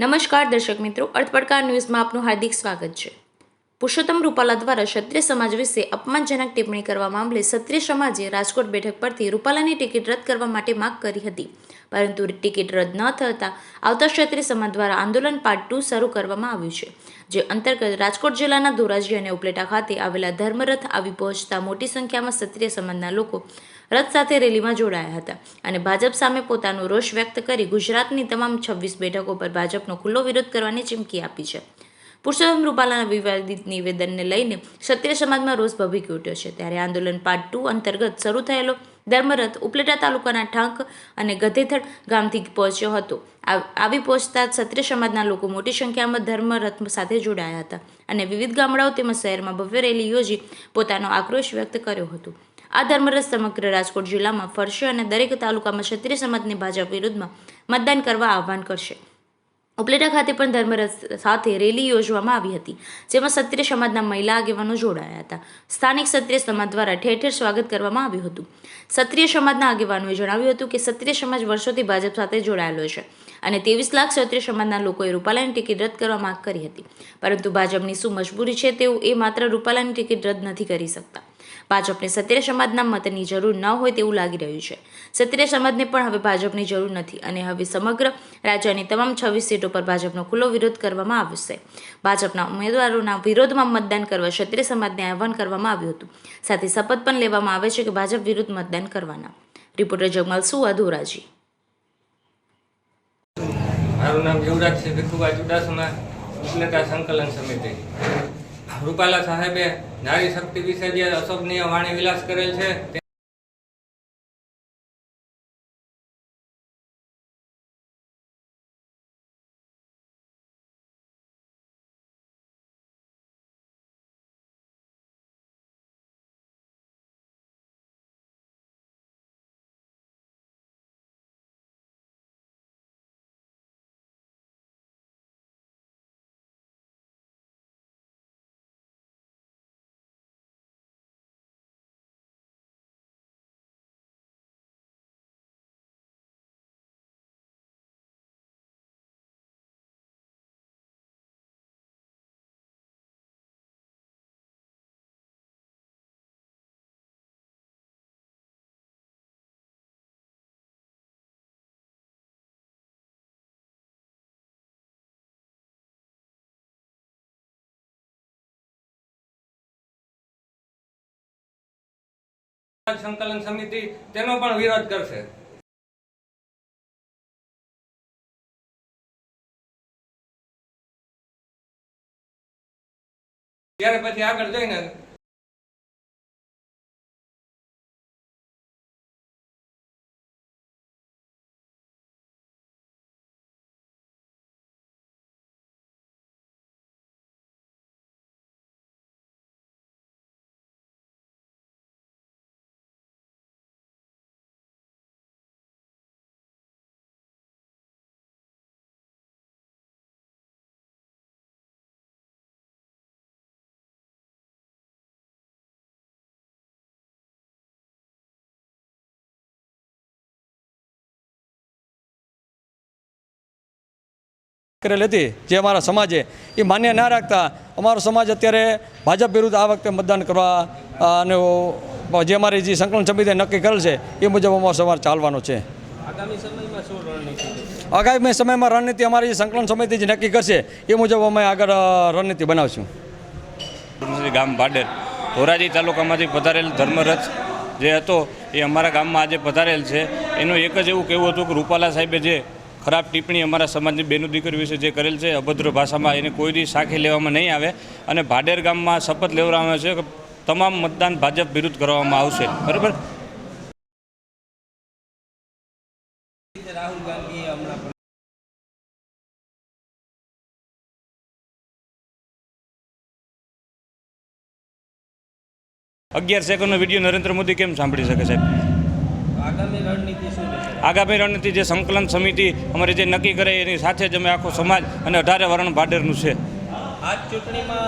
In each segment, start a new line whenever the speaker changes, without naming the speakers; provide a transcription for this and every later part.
નમસ્કાર દર્શક મિત્રો અર્થપડકાર ન્યૂઝમાં આપનું હાર્દિક સ્વાગત છે. પુરુષોત્તમ રૂપાલા દ્વારા ક્ષત્રિય સમાજ વિશે અપમાનજનક ટિપ્પણી કરવા મામલે ક્ષત્રિય સમાજે રાજકોટ બેઠક પરથી રૂપાલાની ટિકિટ રદ કરવા માટે માંગ કરી હતી. પરંતુ ટિકિટ રદ ન થતાં આવતા ક્ષત્રિય સમાજ દ્વારા આંદોલન પાર્ટ ટુ શરૂ કરવામાં આવ્યું છે, જે અંતર્ગત રાજકોટ જિલ્લાના ધોરાજી અને ઉપલેટા ખાતે આવેલા ધર્મરથ આવી પહોંચતા મોટી સંખ્યામાં ક્ષત્રિય સમાજના લોકો રથ સાથે રેલીમાં જોડાયા હતા અને ભાજપ સામે પોતાનો રોષ વ્યક્ત કરી ગુજરાતની તમામ છવ્વીસ બેઠકો પર ભાજપનો ખુલ્લો વિરોધ કરવાની ચીમકી આપી છે. પુરુષોત્તમ રૂપાલાના વિવાદિત નિવેદનને લઈને ક્ષત્રિય સમાજમાં રોષ ભભીકી ઉઠ્યો છે. ત્યારે આંદોલન પાર્ટ ટુ અંતર્ગત શરૂ થયેલો ધર્મરથ ઉપલેટા તાલુકાના ઠાંક અને ગધેથડ ગામથી પહોંચ્યો હતો. આવ- પહોંચતા ક્ષત્રિય સમાજના લોકો મોટી સંખ્યામાં ધર્મરથ સાથે જોડાયા હતા અને વિવિધ ગામડાઓ તેમજ શહેરમાં ભવ્ય રેલી યોજી પોતાનો આક્રોશ વ્યક્ત કર્યો હતો. આ ધર્મરથ સમગ્ર રાજકોટ જિલ્લામાં ફરશે અને દરેક તાલુકામાં ક્ષત્રિય સમાજને ભાજપ વિરુદ્ધમાં મતદાન કરવા આહવાન કરશે. ઉપલેટા ખાતે પણ ધર્મરથ સાથે રેલી યોજવામાં આવી હતી, જેમાં ક્ષત્રિય સમાજના મહિલા આગેવાનો જોડાયા હતા. સ્થાનિક ક્ષત્રિય સમાજ દ્વારા ઠેર ઠેર સ્વાગત કરવામાં આવ્યું હતું. ક્ષત્રિય સમાજના આગેવાનોએ જણાવ્યું હતું કે ક્ષત્રિય સમાજ વર્ષોથી ભાજપ સાથે જોડાયેલો છે અને ત્રેવીસ લાખ ક્ષત્રિય સમાજના લોકોએ રૂપાલાની ટિકિટ રદ કરવા માંગ કરી હતી. પરંતુ ભાજપની શું મજબૂરી છે તેવું એ માત્ર રૂપાલાની ટિકિટ રદ નથી કરી શકતા. ભાજપને ક્ષત્રિય સમાજના મતની જરૂર ન હોય તેવું લાગી રહ્યું છે. ક્ષત્રિય સમાજને પણ હવે ભાજપની જરૂર નથી અને હવે સમગ્ર રાજ્યની તમામ છવ્વીસ સીટો પર ભાજપનો ખુલ્લો વિરોધ કરવામાં આવશે ભાજપના ઉમેદવારોના વિરોધમાં મતદાન કરવા ક્ષત્રિય સમાજને આહવાન કરવામાં આવ્યું હતું. સાથે શપથ પણ લેવામાં આવે છે કે ભાજપ વિરુદ્ધ મતદાન કરવાના. રિપોર્ટર જગમાલ સુવા ધોરાજી
મારું નામ યુવરાજ છે. ભીખુભાઈ ચુડાસમા ઉપનેતા સંકલન સમિતિ. રૂપાલા સાહેબે નારી શક્તિ વિશે જે અશોભનીય વાણી વિલાસ કરેલ છે સંકલન સમિતિ તેનો પણ વિરોધ કરશે. ત્યારે પછી આગળ જઈને
કરેલ હતી જે અમારા સમાજે. એ માન્ય ના રાખતા અમારો સમાજ અત્યારે ભાજપ વિરુદ્ધ આ વખતે મતદાન કરવા અને જે અમારી જે સંકલન સમિતિએ નક્કી કરેલ છે એ મુજબ અમારો સમાજ ચાલવાનો છે. આગામી સમયમાં રણનીતિ અમારી જે સંકલન સમિતિ જે નક્કી કરશે એ મુજબ અમે આગળ રણનીતિ બનાવશું.
ગામ ભાડેર ધોરાજી તાલુકામાંથી પધારેલ ધર્મરથ જે હતો એ અમારા ગામમાં આજે પધારેલ છે. એનું એક જ એવું કહેવું હતું કે રૂપાલા સાહેબે જે ખરાબ ટિપ્પણી અમારા સમાજની બેનું દીકરી વિશે જે કરેલ છે અભદ્ર ભાષામાં એને કોઈ દી સાખી લેવામાં નહીં આવે. અને ભાડેર ગામમાં શપથ લેવડાવવામાં છે કે તમામ મતદાન ભાજપ વિરુદ્ધ કરવામાં આવશે. બરાબર? અગિયાર સેકન્ડનો વીડિયો નરેન્દ્ર મોદી કેમ સાંભળી શકે સાહેબ? આગામી રણનીતિ જે સંકલન સમિતિ અમારી જે નક્કી કરે એની સાથે જ અમે આખો સમાજ અને અઢારે વરણ ભાડેરનું છે.
આજ ચૂંટણીમાં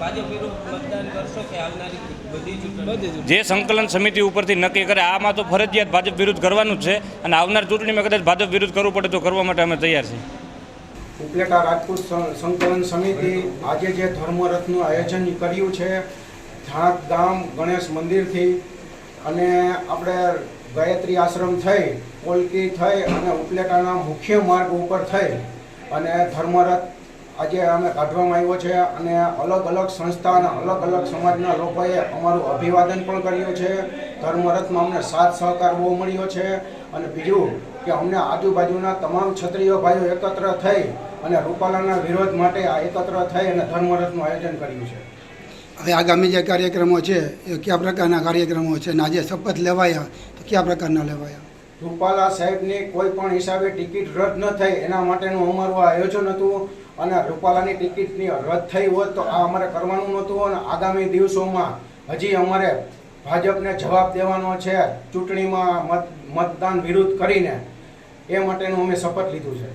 ભાજપ વિરુદ્ધ મતદાન કરશો કે આવનારી બધી ચૂંટણી
જે સંકલન સમિતિ ઉપરથી નક્કી કરે આમાં તો ફરજિયાત ભાજપ વિરુદ્ધ કરવાનું જ છે અને આવનાર ચૂંટણીમાં કદાચ ભાજપ વિરુદ્ધ કરવું પડે તો કરવા માટે અમે તૈયાર છીએ.
ઉપલેટા રાજપૂત સંકલન સમિતિ આજે જે ધર્મરથનું આયોજન કર્યું છે ધાણક ગામ ગણેશ મંદિરથી અને આપણે ગાયત્રી આશ્રમ થઈ, પોલકી થઈ અને ઉપલેટાના મુખ્ય માર્ગ ઉપર થઈ અને ધર્મરથ આજે અમે કાઢવામાં આવ્યો છે અને અલગ અલગ સંસ્થા અને અલગ અલગ સમાજના લોકોએ અમારું અભિવાદન પણ કર્યું છે. ધર્મરથમાં અમને સાથ સહકાર બહુ મળ્યો છે અને બીજું કે અમને આજુબાજુના તમામ ક્ષત્રિય ભાઈઓ એકત્ર થઈ અને રૂપાલાના વિરોધ માટે આ એકત્ર થઈ અને ધર્મરથનું આયોજન કર્યું છે.
હવે આગામી જે કાર્યક્રમો છે, એ કયા પ્રકારના કાર્યક્રમો છે અને આજે શપથ લેવાયા, તો કયા પ્રકારના લેવાયા?
રૂપાલા સાહેબની કોઈ પણ હિસાબે ટિકિટ રદ ન થઈ એના માટેનું અમારું આયોજન હતું અને રૂપાલાની ટિકિટની રદ થઈ હોત તો આ અમારે કરવાનું નહોતું અને આગામી દિવસોમાં હજી અમારે ભાજપને જવાબ દેવાનો છે ચૂંટણીમાં મત મતદાન વિરુદ્ધ કરીને. એ માટેનું અમે શપથ લીધું છે.